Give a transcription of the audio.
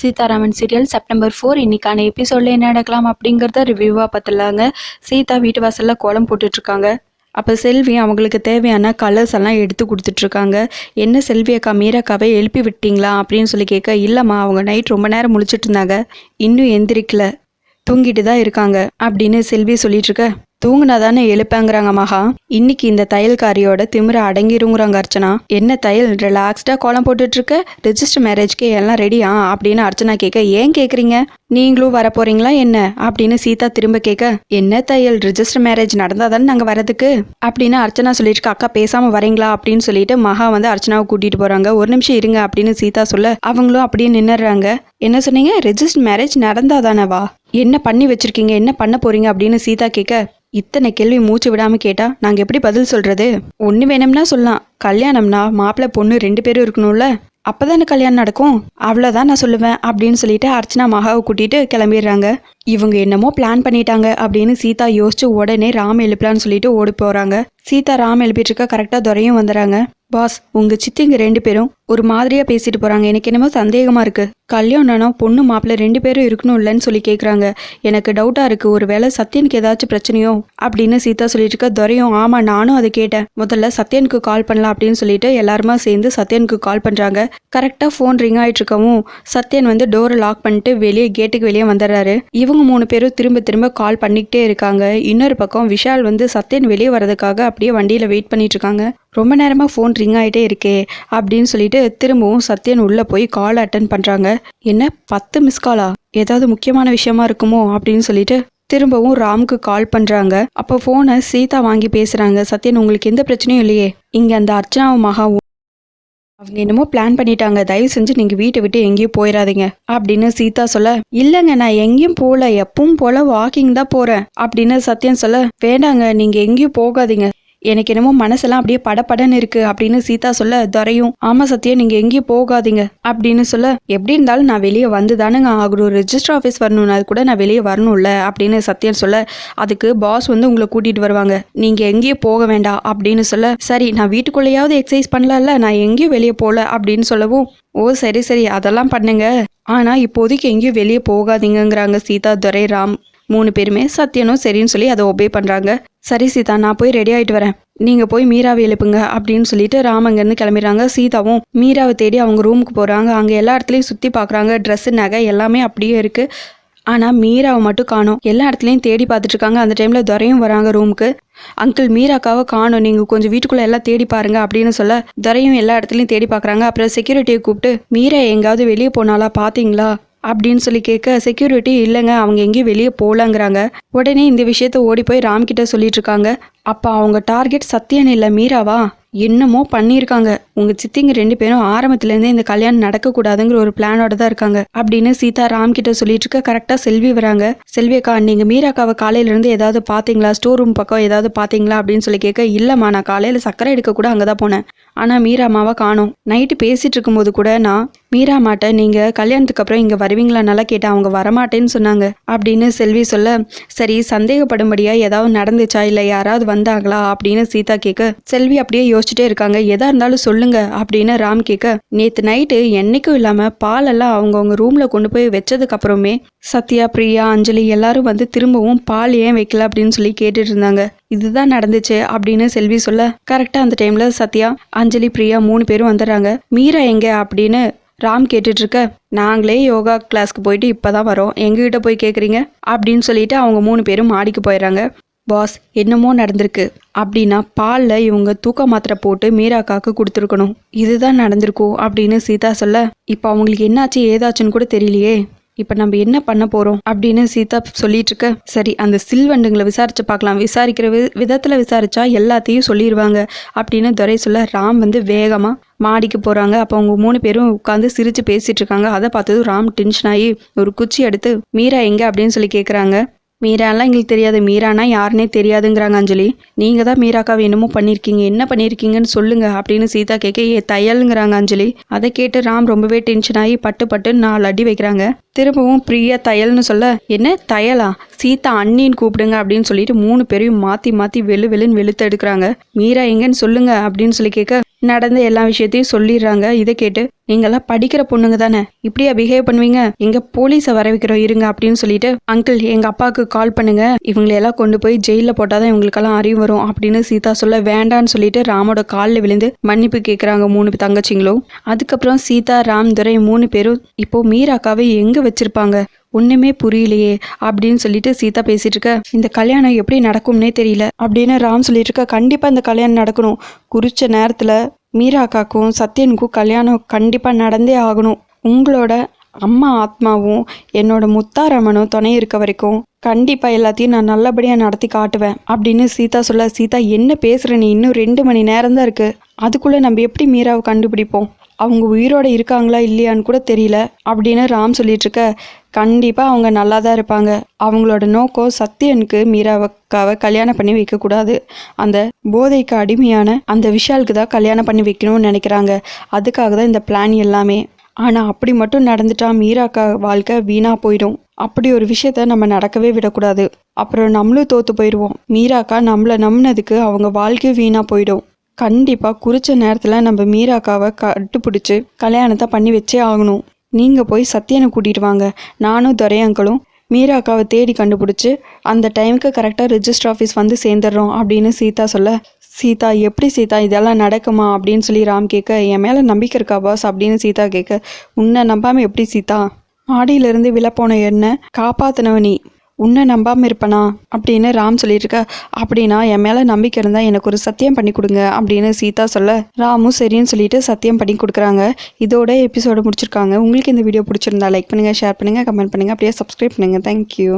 Sitharaman serial September four இன்னைக்கான எபிசோடில் என்ன நடக்கலாம் அப்படிங்கிறத ரிவ்யூவாக பார்த்துலாங்க சீதா வீட்டு வாசலில் கோலம் போட்டுட்ருக்காங்க. அப்போ செல்வி அவங்களுக்கு தேவையான கலர்ஸ் எல்லாம் எடுத்து கொடுத்துட்ருக்காங்க. என்ன செல்வி அக்கா மீராக்காவை எழுப்பி விட்டீங்களா அப்படின்னு சொல்லி கேட்க இல்லைம்மா அவங்க நைட் ரொம்ப நேரம் முழிச்சிட்டு இருந்தாங்க இன்னும் எந்திரிக்கல. தூங்கிட்டு தான் இருக்காங்க அப்படின்னு செல்வி சொல்லிட்டு இருக்க தூங்குனா தானே எழுப்பேங்கிறாங்க மகா. இன்னைக்கு இந்த தையல்காரியோட திமிர அடங்கிருங்கிறாங்க அர்ச்சனா. என்ன தையல் ரிலாக்ஸ்டா கோலம் போட்டுட்டு இருக்க ரிஜிஸ்டர் மேரேஜ்க்கு எல்லாம் ரெடியா அப்படின்னு அர்ச்சனா கேட்க ஏன் கேக்குறீங்க? நீங்களும் வர போறீங்களா என்ன? அப்படின்னு சீதா திரும்ப கேட்க என்ன தையல் ரிஜிஸ்டர் மேரேஜ் நடந்தா தானே நாங்க வரதுக்கு அப்படின்னு அர்ச்சனா சொல்லிட்டு இருக்க அக்கா பேசாம வரீங்களா? அப்படின்னு சொல்லிட்டு மகா வந்து அர்ச்சனாவை கூட்டிட்டு போறாங்க. ஒரு நிமிஷம் இருங்க அப்படின்னு சீதா சொல்ல அவங்களும் அப்படியே நின்னுறாங்க. என்ன சொன்னீங்க? ரெஜிஸ்டர் மேரேஜ் நடந்தா தானேவா என்ன பண்ணி வச்சிருக்கீங்க? என்ன பண்ண போறீங்க? அப்படின்னு சீதா கேட்க இத்தனை கேள்வி மூச்சு விடாம கேட்டா நாங்க எப்படி பதில் சொல்றது? ஒண்ணு வேணும்னா சொல்லலாம். கல்யாணம்னா மாப்பிள்ளை பொண்ணு ரெண்டு பேரும் இருக்கணும்ல. அப்பதானே கல்யாணம் நடக்கும்? அவ்வளோதான் நான் சொல்லுவேன் அப்படின்னு சொல்லிட்டு அர்ச்சனா மகாவை கூட்டிட்டு கிளம்பிடுறாங்க. இவங்க என்னமோ பிளான் பண்ணிட்டாங்க அப்படின்னு சீதா யோசிச்சு உடனே ராம் எழுப்பலான்னு சொல்லிட்டு ஓடி போறாங்க. சீதா ராம் எழுப்பிட்டு இருக்க கரெக்டா துறையும் வந்துடுறாங்க. பாஸ் உங்க சித்திங்க ரெண்டு பேரும் ஒரு மாதிரியா பேசிட்டு போறாங்க. எனக்கு என்னமோ சந்தேகமா இருக்கு. கல்யாணம்னா பொண்ணு மாப்பிள்ளை ரெண்டு பேரும் இருக்கணும் இல்லைன்னு சொல்லி கேக்குறாங்க. எனக்கு டவுட்டா இருக்கு. ஒருவேளை சத்யனுக்கு ஏதாச்சும் பிரச்சனையோ? அப்படின்னு சீதா சொல்லிட்டு இருக்க. துரையும் ஆமா நானும் அதை கேட்டேன். முதல்ல சத்யனுக்கு கால் பண்ணலாம் அப்படின்னு சொல்லிட்டு எல்லாருமா சேர்ந்து சத்யனுக்கு கால் பண்றாங்க. கரெக்டா ஃபோன் ரிங் ஆயிட்டு இருக்கவும் சத்யன் வந்து டோரை லாக் பண்ணிட்டு வெளியே கேட்டுக்கு வெளியே வந்துடுறாரு. இவங்க மூணு பேரும் திரும்ப திரும்ப கால் பண்ணிக்கிட்டே இருக்காங்க. இன்னொரு பக்கம் விஷால் வந்து சத்யன் வெளியே வரதுக்காக அப்படியே வண்டியில வெயிட் பண்ணிட்டு இருக்காங்க. ரொம்ப நேரமா ஃபோன் ரிங் ஆயிட்டே இருக்கே அப்படின்னு சொல்லிட்டு திரும்பவும் சத்யன் உள்ளே போய் கால் அட்டன் பண்ணுறாங்க என்ன? பத்து மிஸ் காலா ஏதாவது முக்கியமான விஷயமா இருக்குமோ? அப்படின்னு சொல்லிட்டு திரும்பவும் ராமுக்கு கால் பண்ணுறாங்க அப்போ ஃபோனை சீதா வாங்கி பேசுகிறாங்க சத்யன் உங்களுக்கு எந்த பிரச்சனையும் இல்லையே. இங்கே அந்த அர்ச்சனாவும் மகாவும் அவங்க என்னமோ பிளான் பண்ணிட்டாங்க. தயவு செஞ்சு நீங்கள் வீட்டை விட்டு எங்கேயும் போயிடாதீங்க அப்படின்னு சீதா சொல்ல இல்லைங்க நான் எங்கேயும் போகல எப்பவும் போல வாக்கிங் தான் போகிறேன் அப்படின்னு சத்யன் சொல்ல வேண்டாங்க நீங்கள் எங்கேயும் போகாதீங்க. எனக்கு என்னமோ மனசெல்லாம் அப்படியே படபடன்னு இருக்கு அப்படின்னு சீதா சொல்ல துறையும் ஆமா சத்யா நீங்க எங்கேயும் போகாதீங்க அப்படின்னு சொல்ல எப்படி இருந்தாலும் நான் வெளியே வந்துதானுங்க ஆகணும். ரெஜிஸ்டர் ஆஃபீஸ் வரணும்னா கூட நான் வெளியே வரணும்ல அப்படின்னு சத்யன் சொல்ல அதுக்கு பாஸ் வந்து உங்களை கூட்டிட்டு வருவாங்க. நீங்க எங்கேயும் போக வேண்டாம் அப்படின்னு சொல்ல சரி நான் வீட்டுக்குள்ளேயாவது எக்ஸசைஸ் பண்ணலாம்ல. நான் எங்கேயும் வெளியே போகல அப்படின்னு சொல்லவும் ஓ சரி சரி அதெல்லாம் பண்ணுங்க. ஆனா இப்போதைக்கு எங்கேயும் வெளியே போகாதீங்கங்கிறாங்க சீதா துரை ராம். மூணு பேருமே சத்யனும் சரின்னு சொல்லி அதை ஒபே பண்ணுறாங்க சரி சீதா நான் போய் ரெடி ஆகிட்டு வரேன். நீங்கள் போய் மீராவை எழுப்புங்க அப்படின்னு சொல்லிட்டு ராமங்கன்னு கிளம்பிடுறாங்க. சீதாவும் மீராவை தேடி அவங்க ரூமுக்கு போகிறாங்க அங்கே எல்லா இடத்துலையும் சுற்றி பார்க்குறாங்க ட்ரெஸ்ஸு நகை எல்லாமே அப்படியே இருக்குது ஆனால் மீராவை மட்டும் காணும். எல்லா இடத்துலையும் தேடி பார்த்துட்டு இருக்காங்க. அந்த டைமில் துரையும் வராங்க ரூமுக்கு அங்கிள் மீராக்காவை காணும். நீங்கள் கொஞ்சம் வீட்டுக்குள்ளே எல்லாம் தேடி பாருங்க அப்படின்னு சொல்ல துரையும் எல்லா இடத்துலையும் தேடி பார்க்குறாங்க அப்புறம் செக்யூரிட்டியை கூப்பிட்டு மீரா எங்காவது வெளியே போனாலா பார்த்தீங்களா அப்படின்னு சொல்லி கேட்க செக்யூரிட்டி இல்லைங்க அவங்க எங்கேயும் வெளியே போகலங்கிறாங்க. உடனே இந்த விஷயத்த ஓடி போய் ராம்கிட்ட சொல்லிட்டு இருக்காங்க. அப்போ அவங்க டார்கெட் சத்தியன் இல்லை மீராவா? என்னமோ பண்ணியிருக்காங்க. உங்க சித்திங்க ரெண்டு பேரும் ஆரம்பத்துலேருந்தே இந்த கல்யாணம் நடக்கக்கூடாதுங்கிற ஒரு பிளானோட தான் இருக்காங்க அப்படின்னு சீதா ராம் கிட்ட சொல்லிட்டு இருக்க கரெக்டா செல்வி வராங்க. செல்வி அக்கா நீங்க மீராக்காவை காலையில இருந்து ஏதாவது பாத்தீங்களா? ஸ்டோர் ரூம் பக்கம் ஏதாவது பாத்தீங்களா? அப்படின்னு சொல்லி கேட்க இல்லம்மா நான் காலையில சக்கரை எடுக்க கூட அங்கதான் போனேன். ஆனா மீராமாவை காணும். நைட்டு பேசிட்டு இருக்கும்போது கூட நான் மீரா மாட்ட நீங்க கல்யாணத்துக்கு அப்புறம் இங்க வருவீங்களா? நல்லா அவங்க வரமாட்டேன்னு சொன்னாங்க. அப்படின்னு செல்வி சொல்ல சரி சந்தேகப்படும்படியா ஏதாவது நடந்துச்சா? இல்ல யாராவது வந்தாங்களா? அப்படின்னு சீதா கேட்க செல்வி அப்படியே யோசிச்சுட்டே இருக்காங்க. எதா இருந்தாலும் சொல்லுங்க. அப்படின்னு ராம் கேட்க நேத்து நைட்டு என்னைக்கும் இல்லாம பாலெல்லாம் அவங்கவுங்க ரூம்ல கொண்டு போய் வச்சதுக்கு அப்புறமே சத்யா பிரியா அஞ்சலி எல்லாரும் வந்து திரும்பவும் பால் ஏன் வைக்கல? அப்படின்னு சொல்லி கேட்டுட்டு இருந்தாங்க. இதுதான் நடந்துச்சு? அப்படின்னு செல்வி சொல்ல கரெக்டா அந்த டைம்ல சத்யா அஞ்சலி பிரியா மூணு பேரும் வந்துடுறாங்க. மீரா எங்க? அப்படின்னு ராம் கேட்டுட்ருக்க நாங்களே யோகா கிளாஸ்க்கு போயிட்டு இப்போ தான் வரோம். எங்ககிட்ட போய் கேட்குறீங்க அப்படின்னு சொல்லிட்டு அவங்க மூணு பேரும் மாடிக்கு போயிடுறாங்க. பாஸ் என்னமோ நடந்திருக்கு. அப்படின்னா பாலில் இவங்க தூக்க மாத்திரை போட்டு மீராக்காக்கு கொடுத்துருக்கணும். இதுதான் நடந்திருக்கும். அப்படின்னு சீதா சொல்ல இப்போ அவங்களுக்கு என்னாச்சு? ஏதாச்சுன்னு கூட தெரியலையே. இப்போ நம்ம என்ன பண்ண போறோம் அப்படின்னு சீதா சொல்லிட்டு இருக்க. சரி அந்த சில்வண்டுங்களை விசாரிச்சு பார்க்கலாம். விசாரிக்கிற வி விதத்துல விசாரிச்சா எல்லாத்தையும் சொல்லிடுவாங்க அப்படின்னு துரை சொல்ல. ராம் வந்து வேகமா மாடிக்கு போறாங்க. அப்போ அவங்க மூணு பேரும் உட்காந்து சிரிச்சு பேசிட்டு இருக்காங்க. அதை பார்த்ததும் ராம் டென்ஷன் ஆகி ஒரு குச்சி எடுத்து மீரா எங்க? அப்படின்னு சொல்லி கேக்குறாங்க. மீராலாம் எங்களுக்கு தெரியாது. மீரானா யாருன்னே தெரியாதுங்கிறாங்க அஞ்சலி. நீங்கள் தான் மீராக்காவை என்னமோ பண்ணியிருக்கீங்க என்ன பண்ணியிருக்கீங்கன்னு சொல்லுங்க அப்படின்னு சீதா கேட்க ஏ தையலுங்கிறாங்க அஞ்சலி. அதை கேட்டு ராம் ரொம்பவே டென்ஷன் ஆகி பட்டு பட்டு நாலு அடி வைக்கிறாங்க. திரும்பவும் பிரியா தையல்னு சொல்ல என்ன தையலா? சீதா அண்ணின்னு கூப்பிடுங்க அப்படின்னு சொல்லிட்டு மூணு பேரையும் மாற்றி மாற்றி வெளு வெளுன்னு வெளுத்து எடுக்கிறாங்க. மீரா எங்கன்னு சொல்லுங்க அப்படின்னு சொல்லி கேட்க நடந்த எல்லா விஷயத்தையும் சொல்லிடுறாங்க. இதை கேட்டு நீங்கெல்லாம் படிக்கிற பொண்ணுங்க தானே? இப்படியா பிஹேவ் பண்ணுவீங்க? எங்க போலீஸை வர வைக்கிறோம் இருங்க அப்படின்னு சொல்லிட்டு அங்கிள் எங்க அப்பாவுக்கு கால் பண்ணுங்க. இவங்களையெல்லாம் கொண்டு போய் ஜெயிலில் போட்டாதான் இவங்களுக்கெல்லாம் அறிவு வரும் அப்படின்னு சீதா சொல்ல வேண்டான்னு சொல்லிட்டு ராமோட காலில் விழுந்து மன்னிப்பு கேட்குறாங்க மூணு தங்கச்சிங்களும். அதுக்கப்புறம் சீதா ராம் துரை மூணு பேரும் இப்போ மீராக்காவை எங்க வச்சிருப்பாங்க? ஒண்ணுமே புரியலையே அப்படின்னு சொல்லிட்டு சீதா பேசிட்டு இருக்க. இந்த கல்யாணம் எப்படி நடக்கும்னே தெரியல அப்படின்னு ராம் சொல்லிட்டு இருக்க. கண்டிப்பா இந்த கல்யாணம் நடக்கணும். குறிச்ச நேரத்துல மீராக்காக்கும் சத்யனுக்கும் கல்யாணம் கண்டிப்பா நடந்தே ஆகணும். உங்களோட அம்மா ஆத்மாவும் என்னோட முத்தாரம்மனும் துணை இருக்க வரைக்கும் கண்டிப்பா எல்லாத்தையும் நான் நல்லபடியா நடத்தி காட்டுவேன் அப்படின்னு சீதா சொல்ல சீதா என்ன பேசுற? நீ இன்னும் ரெண்டு மணி நேரம் தான் இருக்கு. அதுக்குள்ள நம்ம எப்படி மீராவை கண்டுபிடிப்போம்? அவங்க உயிரோட இருக்காங்களா இல்லையான்னு கூட தெரியல. அப்படின்னு ராம் சொல்லிட்டு இருக்க கண்டிப்பா அவங்க நல்லா தான் இருப்பாங்க. அவங்களோட நோக்கம் சத்யனுக்கு மீராவுக்காவை கல்யாணம் பண்ணி வைக்கக்கூடாது. அந்த போதைக்கு அடிமையான அந்த விஷாலுக்கு தான் கல்யாணம் பண்ணி வைக்கணும்னு நினைக்கிறாங்க. அதுக்காக தான் இந்த பிளான் எல்லாமே. ஆனால் அப்படி மட்டும் நடந்துட்டா மீராக்கா வாழ்க்கை வீணாக போயிடும். அப்படி ஒரு விஷயத்த நம்ம நடக்கவே விடக்கூடாது. அப்புறம் நம்மளும் தோற்று போயிடுவோம். மீராக்கா நம்மளை நம்பினதுக்கு அவங்க வாழ்க்கையும் வீணாக போயிடும். கண்டிப்பாக குறித்த நேரத்தில் நம்ம மீராக்காவை கட்டுப்பிடிச்சி கல்யாணத்தை பண்ணி வச்சே ஆகணும். நீங்கள் போய் சத்யனை கூட்டிகிட்டு வாங்க. நானும் துரையங்களும் மீராக்காவை தேடி கண்டுபிடிச்சி அந்த டைமுக்கு கரெக்டாக ரிஜிஸ்டர் ஆஃபீஸ் வந்து சேர்ந்துடுறோம் அப்படின்னு சீதா சொல்ல சீதா எப்படி சீதா? இதெல்லாம் நடக்குமா? அப்படின்னு சொல்லி ராம் கேட்க என் மேலே நம்பிக்கை இருக்கா பாஸ் அப்படின்னு சீதா கேட்க உன்னை நம்பாமல் எப்படி சீதா? மாடியிலிருந்து விழப்போன என்ன காப்பாத்தினவ நீ. உன்னை நம்பாமல் இருப்பனா? அப்படின்னு ராம் சொல்லிட்டு அப்படின்னா என் மேலே நம்பிக்கை இருந்தால் எனக்கு ஒரு சத்தியம் பண்ணி கொடுங்க அப்படின்னு சீதா சொல்ல. ராமும் சரின்னு சொல்லிட்டு சத்தியம் பண்ணி கொடுக்குறாங்க. இதோட எபிசோடு முடிச்சிருக்காங்க. உங்களுக்கு இந்த வீடியோ பிடிச்சிருந்தா லைக் பண்ணுங்கள் ஷேர் பண்ணுங்கள் கமெண்ட் பண்ணுங்கள் அப்படியே சப்ஸ்கிரைப் பண்ணுங்கள் தேங்க்யூ